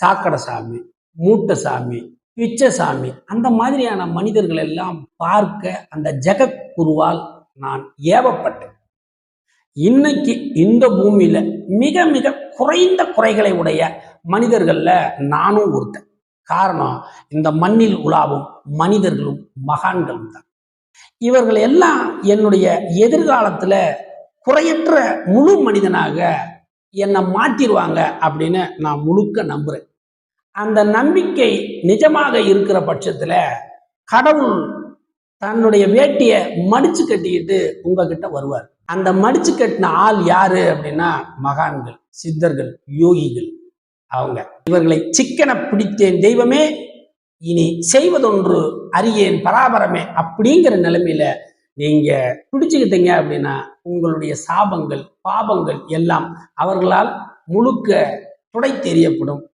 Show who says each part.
Speaker 1: சாக்கடை சாமி மூட்டை சாமி பிச்சைசாமி அந்த மாதிரியான மனிதர்கள் எல்லாம் பார்க்க அந்த ஜெகக்குருவால் நான் ஏவப்பட்டேன். இன்னைக்கு இந்த பூமியில மிக மிக குறைந்த குறைகளை உடைய மனிதர்கள்ல நானும் ஒருத்தன். காரணம் இந்த மண்ணில் உலாவும் மனிதர்களும் மகான்களும் தான். இவர்கள் எல்லாம் என்னுடைய எதிர்காலத்துல குறையற்ற முழு மனிதனாக என்னை மாற்றிடுவாங்க அப்படின்னு நான் முழுக்க நம்புறேன். அந்த நம்பிக்கை நிஜமாக இருக்கிற பட்சத்தில் கடவுள் தன்னுடைய வேட்டியை மடிச்சு கட்டிக்கிட்டு உங்ககிட்ட வருவார். அந்த மடிச்சு கட்டின ஆள் யாரு அப்படின்னா மகான்கள் சித்தர்கள் யோகிகள் அவங்க. இவர்களை சிக்கன பிடித்தேன் தெய்வமே இனி செய்வதொன்று அறியேன் பராபரமே அப்படிங்கிற நிலைமையில நீங்கள் பிடிச்சுக்கிட்டீங்க அப்படின்னா உங்களுடைய சாபங்கள் பாபங்கள் எல்லாம் அவர்களால் முழுக்க துடை தெரியப்படும்